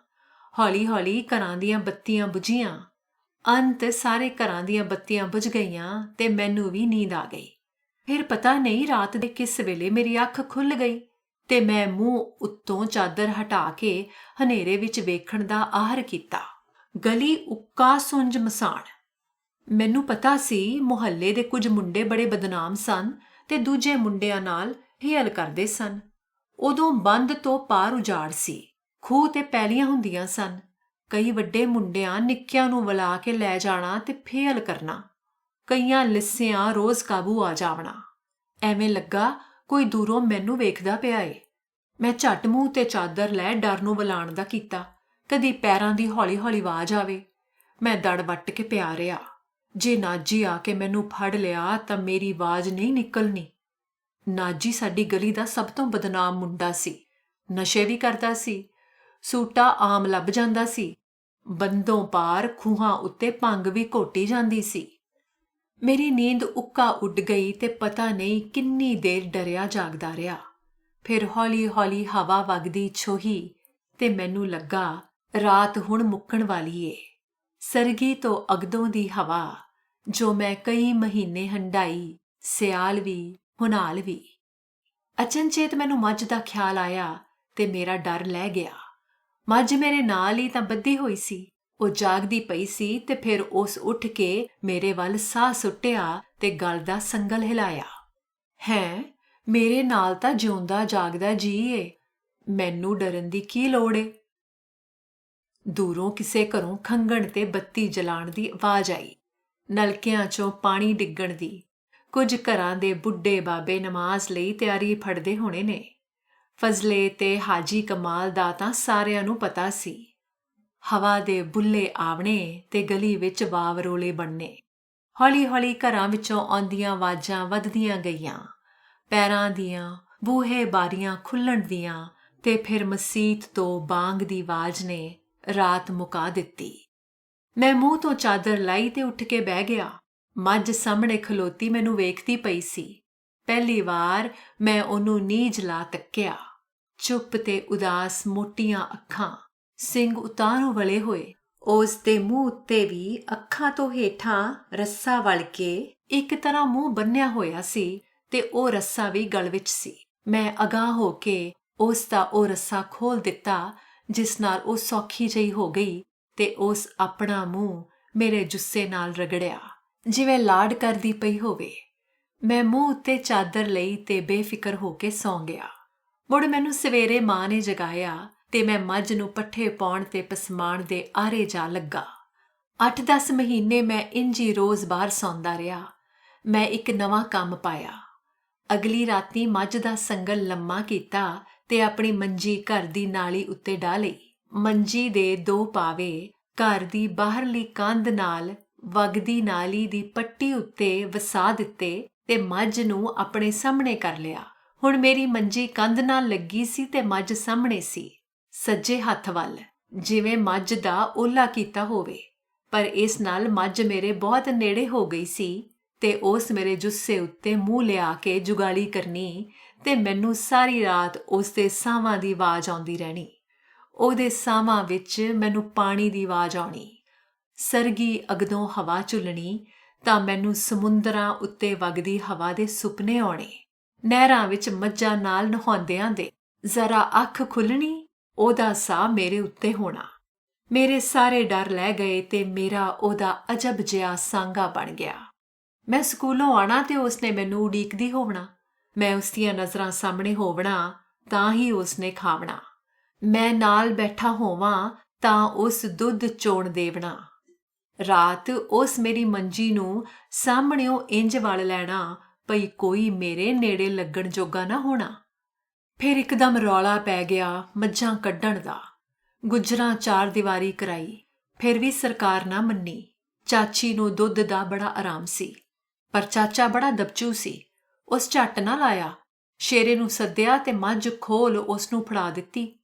ਹੌਲੀ-ਹੌਲੀ ਘਰਾਂ ਦੀਆਂ ਬੱਤੀਆਂ ਬੁਝੀਆਂ। ਅੰਤ ਸਾਰੇ ਘਰਾਂ ਦੀਆਂ ਬੱਤੀਆਂ ਬੁਝ ਗਈਆਂ ਤੇ ਮੈਨੂੰ ਵੀ ਨੀਂਦ ਆ ਗਈ। ਫਿਰ ਪਤਾ ਨਹੀਂ ਰਾਤ ਦੇ ਕਿਸ ਵੇਲੇ ਮੇਰੀ ਅੱਖ ਖੁੱਲ ਗਈ। ਤੇ ਮੈਂ ਮੂੰਹ ਉੱਤੋਂ ਚਾਦਰ ਹਟਾ ਕੇ ਹਨੇਰੇ ਵਿੱਚ ਵੇਖਣ ਦਾ ਆਹਰ ਕੀਤਾ। ਗਲੀ ਉੱਕਾ ਸੁੰਜ ਮਸਾਣ। ਮੈਨੂੰ ਪਤਾ ਸੀ ਮੁਹੱਲੇ ਦੇ ਕੁਝ ਮੁੰਡੇ ਬੜੇ ਬਦਨਾਮ ਸਨ ਤੇ ਦੂਜੇ ਮੁੰਡਿਆਂ ਨਾਲ ਹੀਲ ਕਰਦੇ ਸਨ। ਉਦੋਂ ਬੰਦ ਤੋਂ ਪਾਰ ਉਜਾੜ ਸੀ। ਖੂਹ ਤੇ ਪੈਲੀਆਂ ਹੁੰਦੀਆਂ ਸਨ। ਕਈ ਵੱਡੇ ਮੁੰਡਿਆਂ ਨਿੱਕਿਆਂ ਨੂੰ ਵਲਾ ਕੇ ਲੈ ਜਾਣਾ ਤੇ ਫੇਲ ਕਰਨਾ। ਕਈਆਂ ਲਿੱਸਿਆਂ ਰੋਜ਼ ਕਾਬੂ ਆ ਜਾਵਣਾ। ਐਵੇਂ ਲੱਗਾ ਕੋਈ ਦੂਰੋਂ ਮੈਨੂੰ ਵੇਖਦਾ ਪਿਆ ਏ। ਮੈਂ ਝੱਟ ਮੂੰਹ ਤੇ ਚਾਦਰ ਲੈ ਡਰ ਨੂੰ ਬੁਲਾਉਣ ਦਾ ਕੀਤਾ। ਕਦੀ ਪੈਰਾਂ ਦੀ ਹੌਲੀ-ਹੌਲੀ ਆਵਾਜ਼ ਆਵੇ। ਮੈਂ ਦੜ ਵੱਟ ਕੇ ਪਿਆ ਰਿਆ ਜੇ ਨਾਜੀ ਆ ਕੇ ਮੈਨੂੰ ਫੜ ਲਿਆ ਤਾਂ ਮੇਰੀ ਆਵਾਜ਼ ਨਹੀਂ ਨਿਕਲਣੀ। ਨਾਜੀ ਸਾਡੀ ਗਲੀ ਦਾ ਸਭ ਤੋਂ ਬਦਨਾਮ ਮੁੰਡਾ ਸੀ। ਨਸ਼ੇ ਵੀ ਕਰਦਾ ਸੀ। ਸੂਟਾ ਆਮ ਲੱਭ ਜਾਂਦਾ ਸੀ। ਬੰਦੋਂ ਪਾਰ ਖੂਹਾਂ ਉੱਤੇ ਭੰਗ ਵੀ ਘੋਟੀ ਜਾਂਦੀ ਸੀ। ਮੇਰੀ ਨੀਂਦ ਉੱਕਾ ਉੱਡ ਗਈ ਤੇ ਪਤਾ ਨਹੀਂ ਕਿੰਨੀ ਦੇਰ ਡਰਿਆ ਜਾਗਦਾ ਰਿਹਾ। ਫਿਰ ਹੌਲੀ-ਹੌਲੀ ਹਵਾ ਵਗਦੀ ਛੋਹੀ ਤੇ ਮੈਨੂੰ ਲੱਗਾ, ਰਾਤ ਹੁਣ ਮੁੱਕਣ ਵਾਲੀ ਏ। ਸਰਗੀ ਤੋਂ ਅਗਦੋਂ ਦੀ ਹਵਾ, ਜੋ ਮੈਂ ਕਈ ਮਹੀਨੇ ਹੰਡਾਈ ਸਿਆਲ ਵੀ, ਹੁਨਾਲ ਵੀ। ਅਚਨਚੇਤ ਮੈਨੂੰ ਮੱਝ ਦਾ ਖਿਆਲ ਆਇਆ ਤੇ ਮੇਰਾ ਡਰ ਲੈ ਗਿਆ। ਮੱਝ ਮੇਰੇ ਨਾਲ ਹੀ ਤਾਂ ਬੱਧੀ ਹੋਈ ਸੀ। ਉਹ ਜਾਗਦੀ ਪਈ ਸੀ ਤੇ ਫਿਰ ਉਸ ਉੱਠ ਕੇ ਮੇਰੇ ਵੱਲ ਸਾਹ ਸੁੱਟਿਆ ਤੇ ਗਲ ਦਾ ਸੰਗਲ ਹਿਲਾਇਆ। ਹੈ? ਮੇਰੇ ਨਾਲ ਤਾਂ ਜਿਉਂਦਾ ਜਾਗਦਾ ਜੀ ਏ। ਮੈਨੂੰ ਡਰਨ ਦੀ ਕੀ ਲੋੜ ਏ? ਦੂਰੋਂ ਕਿਸੇ ਘਰੋਂ ਖੰਗਣ ਤੇ ਬੱਤੀ ਜਲਾਣ ਦੀ ਆਵਾਜ਼ ਆਈ। ਨਲਕਿਆਂ 'ਚੋਂ ਪਾਣੀ ਡਿੱਗਣ ਦੀ। ਕੁਝ ਘਰਾਂ ਦੇ ਬੁੱਢੇ ਬਾਬੇ ਨਮਾਜ਼ ਲਈ ਤਿਆਰੀ ਫੜਦੇ ਹੋਣੇ ਨੇ। ਫਜ਼ਲੇ ਤੇ ਹਾਜੀ ਕਮਾਲ ਦਾ ਤਾਂ ਸਾਰਿਆਂ ਨੂੰ ਪਤਾ ਸੀ। ਹਵਾ ਦੇ ਬੁੱਲੇ ਆਵਣੇ ਤੇ ਗਲੀ ਵਿੱਚ ਵਾਵਰੋਲੇ ਬਣਨੇ। ਹੌਲੀ-ਹੌਲੀ ਘਰਾਂ ਵਿੱਚੋਂ ਆਉਂਦੀਆਂ ਆਵਾਜ਼ਾਂ ਵੱਧਦੀਆਂ ਗਈਆਂ। ਪੈਰਾਂ ਦੀਆਂ, ਬੂਹੇ ਬਾਰੀਆਂ ਖੁੱਲਣ ਦੀਆਂ ਤੇ ਫਿਰ ਮਸੀਤ ਤੋਂ ਬਾਂਗ ਦੀ ਆਵਾਜ਼ ਨੇ ਰਾਤ ਮੁਕਾ ਦਿੱਤੀ। ਮੈਂ ਮੂੰਹ ਤੋਂ ਚਾਦਰ ਲਾਈ ਤੇ ਉੱਠ ਕੇ ਬਹਿ ਗਿਆ। ਮੱਝ ਸਾਹਮਣੇ ਖਲੋਤੀ ਮੈਨੂੰ ਵੇਖਦੀ ਪਈ ਸੀ। ਪਹਿਲੀ ਵਾਰ ਮੈਂ ਉਹਨੂੰ ਨੀਝ ਲਾ ਤੱਕਿਆ। ਚੁੱਪ ਤੇ ਉਦਾਸ ਮੋਟੀਆਂ ਅੱਖਾਂ ਸਿੰਘ ਉਤਾਰੋਂ ਵਲੇ ਹੋਏ। ਉਸ ਦੇ ਮੂੰਹ ਉੱਤੇ ਵੀ ਅੱਖਾਂ ਤੋਂ ਹੇਠਾਂ ਰੱਸਾ ਵਲ ਕੇ ਇੱਕ ਤਰ੍ਹਾਂ ਮੂੰਹ ਬੰਨਿਆ ਹੋਇਆ ਸੀ। ਤੇ ਉਹ ਰੱਸਾ ਵੀ ਗਲ ਵਿੱਚ ਸੀ। ਮੈਂ ਅਗਾਹ ਹੋ ਕੇ ਉਸ ਦਾ ਉਹ ਰੱਸਾ ਖੋਲ ਦਿੱਤਾ, ਜਿਸ ਨਾਲ ਉਹ ਸੌਖੀ ਜਿਹੀ ਹੋ ਗਈ ਤੇ ਉਸ ਆਪਣਾ ਮੂੰਹ ਮੇਰੇ ਜੁੱਸੇ ਨਾਲ ਰਗੜਿਆ। ਜਿਵੇਂ ਲਾਡ ਕਰਦੀ ਪਈ ਹੋਵੇ। ਮੈਂ ਮੂੰਹ ਉੱਤੇ ਚਾਦਰ ਲਈ ਤੇ ਬੇਫਿਕਰ ਹੋ ਕੇ ਸੌਂ ਗਿਆ। ਮੁੜ ਮੈਨੂੰ ਸਵੇਰੇ ਮਾਂ ਨੇ ਜਗਾਇਆ ਤੇ ਮੈਂ ਮੱਝ ਨੂੰ ਪੱਠੇ ਪਾਉਣ ਤੇ ਪਸਮਾਣ ਦੇ ਆਰੇ ਜਾ ਲੱਗਾ। 8-10 ਮਹੀਨੇ ਮੈਂ ਇੰਜੀ ਰੋਜ਼ ਬਾਹਰ ਸੌਂਦਾ ਰਿਹਾ। ਮੈਂ ਇੱਕ ਨਵਾਂ ਕੰਮ ਪਾਇਆ। ਅਗਲੀ ਰਾਤੀ ਮੱਝ ਦਾ ਸੰਗਲ ਲੰਮਾ ਕੀਤਾ ਤੇ ਆਪਣੀ ਮੰਜੀ ਘਰ ਦੀ ਨਾਲੀ ਉੱਤੇ ਡਾਲੀ ਮੰਜੀ ਦੇ ਦੋ ਪਾਵੇ ਘਰ ਦੀ ਬਾਹਰਲੀ ਕੰਧ ਨਾਲ ਵਗਦੀ ਨਾਲੀ ਦੀ ਪੱਟੀ ਉੱਤੇ ਵਸਾ ਦਿੱਤੇ ਤੇ ਮੱਝ ਨੂੰ ਆਪਣੇ ਸਾਹਮਣੇ ਕਰ ਲਿਆ। ਹੁਣ ਮੇਰੀ ਮੰਜੀ ਕੰਧ ਨਾਲ ਲੱਗੀ ਸੀ ਤੇ ਮੱਝ ਸਾਹਮਣੇ ਸੀ। ਸੱਜੇ ਹੱਥ ਵੱਲ ਜਿਵੇਂ ਮੱਝ ਦਾ ਓਲਾ ਕੀਤਾ ਹੋਵੇ। ਪਰ ਇਸ ਨਾਲ ਮੱਝ ਮੇਰੇ ਬਹੁਤ ਨੇੜੇ ਹੋ ਗਈ ਸੀ ਤੇ ਉਸ ਮੇਰੇ ਜੁੱਸੇ ਉੱਤੇ ਮੂੰਹ ਲਿਆ ਕੇ ਜੁਗਾਲੀ ਕਰਨੀ ਤੇ ਮੈਨੂੰ ਸਾਰੀ ਰਾਤ ਉਸ ਦੇ ਸਾਹਾਂ ਦੀ ਆਵਾਜ਼ ਆਉਂਦੀ ਰਹਿਣੀ। ਉਹਦੇ ਸਾਹਾਂ ਵਿੱਚ ਮੈਨੂੰ ਪਾਣੀ ਦੀ ਆਵਾਜ਼ ਆਉਣੀ। ਸਰਗੀ ਅਗਦੋਂ ਹਵਾ ਝੁੱਲਣੀ ਤਾਂ ਮੈਨੂੰ ਸਮੁੰਦਰਾਂ ਉੱਤੇ ਵਗਦੀ ਹਵਾ ਦੇ ਸੁਪਨੇ ਆਉਣੇ। ਨਹਿਰਾਂ ਵਿੱਚ ਮੱਝਾਂ ਨਾਲ ਨਹਾਉਂਦਿਆਂ ਦੇ ਜ਼ਰਾ ਅੱਖ ਖੁੱਲਣੀ ਉਹਦਾ ਸਾਹ ਮੇਰੇ ਉੱਤੇ ਹੋਣਾ। ਮੇਰੇ ਸਾਰੇ ਡਰ ਲੈ ਗਏ ਤੇ ਮੇਰਾ ਉਹਦਾ ਅਜਬ ਜਿਹਾ ਸਾਂਗਾ ਬਣ ਗਿਆ। ਮੈਂ ਸਕੂਲੋਂ ਆਣਾ ਤੇ ਉਸਨੇ ਮੈਨੂੰ ਉਡੀਕਦੀ ਹੋਵਣਾ। ਮੈਂ ਉਸ ਦੀਆਂ ਨਜ਼ਰਾਂ ਸਾਹਮਣੇ ਹੋਵਣਾ, ਤਾਂ ਹੀ ਉਸਨੇ ਖਾਵਣਾ। ਮੈਂ ਨਾਲ ਬੈਠਾ ਹੋਵਾਂ, ਤਾਂ ਉਸ ਦੁੱਧ ਚੋਣ ਦੇਵਣਾ। ਰਾਤ ਉਸ ਮੇਰੀ ਮੰਜੀ ਨੂੰ ਸਾਹਮਣਿਓਂ ਇੰਜ ਵਲ ਲੈਣਾ ਪਈ ਕੋਈ ਮੇਰੇ ਨੇੜੇ ਲੱਗਣ ਜੋਗਾ ਨਾ ਹੋਣਾ। ਫਿਰ ਇੱਕਦਮ ਰੌਲਾ ਪੈ ਗਿਆ ਮੱਝਾਂ ਕੱਢਣ ਦਾ। ਗੁਜਰਾਂ ਚਾਰ ਦੀਵਾਰੀ ਕਰਾਈ, ਫਿਰ ਵੀ ਸਰਕਾਰ ਨਾ ਮੰਨੀ। ਚਾਚੀ ਨੂੰ ਦੁੱਧ ਦਾ ਬੜਾ ਆਰਾਮ ਸੀ। ਪਰ ਚਾਚਾ ਬੜਾ ਦਬਚੂ ਸੀ। ਉਸ ਝੱਟ ਨਾ ਲਾਇਆ। ਸ਼ੇਰੇ ਨੂੰ ਸੱਦਿਆ ਤੇ ਮੱਝ ਖੋਲ ਉਸ ਨੂੰ ਫੜਾ ਦਿੱਤੀ।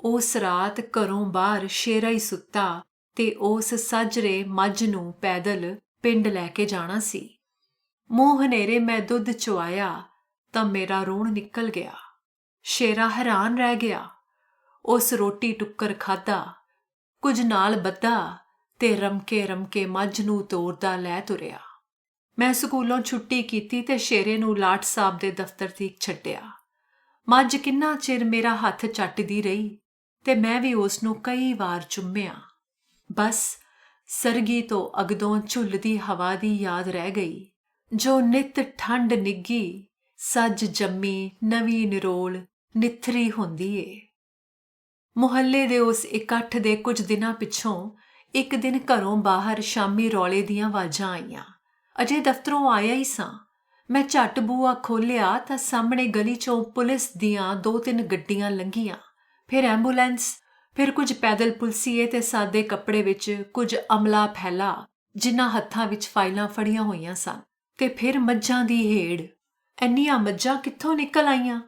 ਉਸ ਰਾਤ ਘਰੋਂ ਬਾਹਰ ਸ਼ੇਰਾ ਹੀ ਸੁੱਤਾ ਤੇ ਉਸ ਸੱਜਰੇ ਮੱਝ ਨੂੰ ਪੈਦਲ ਪਿੰਡ ਲੈ ਕੇ ਜਾਣਾ ਸੀ। ਮੂੰਹ ਹਨੇਰੇ ਮੈਂ ਦੁੱਧ ਚੁਆਇਆ ਤਾਂ ਮੇਰਾ ਰੋਣ ਨਿਕਲ ਗਿਆ। ਸ਼ੇਰਾ ਹੈਰਾਨ ਰਹਿ ਗਿਆ। ਉਸ ਰੋਟੀ ਟੁੱਕਰ ਖਾਦਾ ਕੁਝ ਨਾਲ ਬੱਧਾ ਤੇ ਰਮਕੇ ਰਮਕੇ ਮੱਝ ਨੂੰ ਤੋਰਦਾ ਲੈ ਤੁਰਿਆ। ਮੈਂ ਸਕੂਲੋਂ ਛੁੱਟੀ ਕੀਤੀ ਤੇ ਸ਼ੇਰੇ ਨੂੰ ਲਾਟ ਸਾਹਿਬ ਦੇ ਦਫ਼ਤਰ ਤੀਕ ਛੱਡਿਆ। ਮੱਝ ਕਿੰਨਾ ਚਿਰ ਮੇਰਾ ਹੱਥ ਚੱਟਦੀ ਰਹੀ ਤੇ ਮੈਂ ਵੀ ਉਸ ਨੂੰ ਕਈ ਵਾਰ ਚੁੰਮਿਆ। ਬਸ ਸਰਗੀ ਤੋਂ ਅਗਦੋਂ ਝੁੱਲਦੀ ਹਵਾ ਦੀ ਯਾਦ ਰਹਿ ਗਈ, ਜੋ ਨਿਤ ਠੰਡ ਨਿੱਗੀ, ਸੱਜ ਜੰਮੀ ਨਵੀਂ ਨਿਰੋਲ ਨਿਥਰੀ ਹੁੰਦੀ ਏ। ਮੁਹੱਲੇ ਦੇ ਉਸ ਇਕੱਠ ਦੇ ਕੁਝ ਦਿਨਾਂ ਪਿੱਛੋਂ ਇੱਕ ਦਿਨ ਘਰੋਂ ਬਾਹਰ ਸ਼ਾਮੀ ਰੌਲੇ ਦੀਆਂ ਆਵਾਜ਼ਾਂ ਆਈਆਂ। ਅਜੇ ਦਫ਼ਤਰੋਂ ਆਇਆ ਹੀ ਸਾਂ। ਮੈਂ ਝੱਟ ਬੂਆ ਖੋਲਿਆ ਤਾਂ ਸਾਹਮਣੇ ਗਲੀ ਚੋਂ ਪੁਲਿਸ ਦੀਆਂ ਦੋ ਤਿੰਨ ਗੱਡੀਆਂ ਲੰਘੀਆਂ। ਫਿਰ ਐਂਬੂਲੈਂਸ, ਫਿਰ ਕੁਝ ਪੈਦਲ ਪੁਲਸੀਏ ਤੇ ਸਾਦੇ ਕੱਪੜੇ ਵਿੱਚ ਕੁਝ ਅਮਲਾ ਫੈਲਾ ਜਿਨ੍ਹਾਂ ਹੱਥਾਂ ਵਿੱਚ ਫਾਈਲਾਂ ਫੜੀਆਂ ਹੋਈਆਂ ਸਨ ਤੇ ਫਿਰ ਮੱਝਾਂ ਦੀ ਹੇੜ। ਇੰਨੀਆਂ ਮੱਝਾਂ ਕਿੱਥੋਂ ਨਿਕਲ ਆਈਆਂ?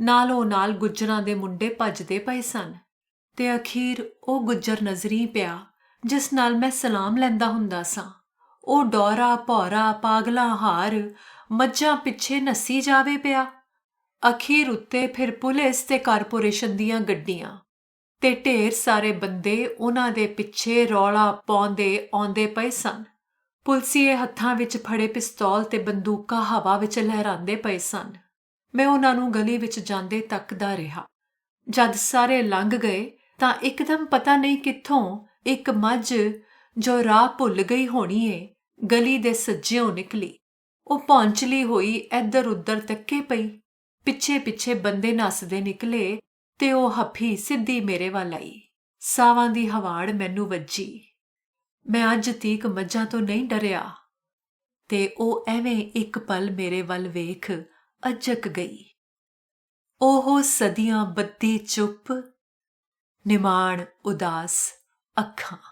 ਨਾਲੋਂ ਨਾਲ ਗੁੱਜਰਾਂ ਦੇ ਮੁੰਡੇ ਭੱਜਦੇ ਪਏ ਸਨ ਤੇ ਅਖੀਰ ਉਹ ਗੁੱਜਰ ਨਜ਼ਰੀ ਪਿਆ ਜਿਸ ਨਾਲ ਮੈਂ ਸਲਾਮ ਲੈਂਦਾ ਹੁੰਦਾ ਸਾਂ। ਉਹ ਡੋਰਾ, ਭੌਰਾ, ਪਾਗਲਾ ਹਾਰ ਮੱਝਾਂ ਪਿੱਛੇ ਨੱਸੀ ਜਾਵੇ ਪਿਆ। ਅਖੀਰ ਉੱਤੇ ਫਿਰ ਪੁਲਿਸ ਤੇ ਕਾਰਪੋਰੇਸ਼ਨ ਦੀਆਂ ਗੱਡੀਆਂ ਤੇ ਢੇਰ ਸਾਰੇ ਬੰਦੇ ਉਹਨਾਂ ਦੇ ਪਿੱਛੇ ਰੌਲਾ ਪਾਉਂਦੇ ਆਉਂਦੇ ਪਏ ਸਨ। ਪੁਲਸੀਏ ਹੱਥਾਂ ਵਿੱਚ ਫੜੇ ਪਿਸਤੌਲ ਤੇ ਬੰਦੂਕਾਂ ਹਵਾ ਵਿੱਚ ਲਹਿਰਾਉਂਦੇ ਪਏ ਸਨ। ਮੈਂ ਉਹਨਾਂ ਨੂੰ ਗਲੀ ਵਿੱਚ ਜਾਂਦੇ ਤੱਕਦਾ ਰਿਹਾ। ਜਦ ਸਾਰੇ ਲੰਘ ਗਏ ਤਾਂ ਇੱਕਦਮ ਪਤਾ ਨਹੀਂ ਕਿੱਥੋਂ ਇੱਕ ਮੱਝ ਜੋ ਰਾਹ ਭੁੱਲ ਗਈ ਹੋਣੀ ਏ ਗਲੀ ਦੇ ਸੱਜਿਓਂ ਨਿਕਲੀ। ਉਹ ਪਹੁੰਚਲੀ ਹੋਈ ਇੱਧਰ ਉੱਧਰ ਤੱਕੇ ਪਈ। ਪਿੱਛੇ ਪਿੱਛੇ ਬੰਦੇ ਨੱਸਦੇ ਨਿਕਲੇ ਤੇ ਉਹ ਹੱਫੀ ਸਿੱਧੀ ਮੇਰੇ ਵੱਲ ਆਈ। ਸਾਵਾਂ ਦੀ ਹਵਾੜ ਮੈਨੂੰ ਵੱਜੀ। ਮੈਂ ਅੱਜ ਤੀਕ ਮੱਝਾਂ ਤੋਂ ਨਹੀਂ ਡਰਿਆ। ਤੇ ਉਹ ਐਵੇਂ ਇੱਕ ਪਲ ਮੇਰੇ ਵੱਲ ਵੇਖ ਅਜਕ ਗਈ। ਉਹ ਸਦੀਆਂ ਬੱਦੀ ਚੁੱਪ, ਨਿਮਾਣ ਉਦਾਸ ਅੱਖਾਂ।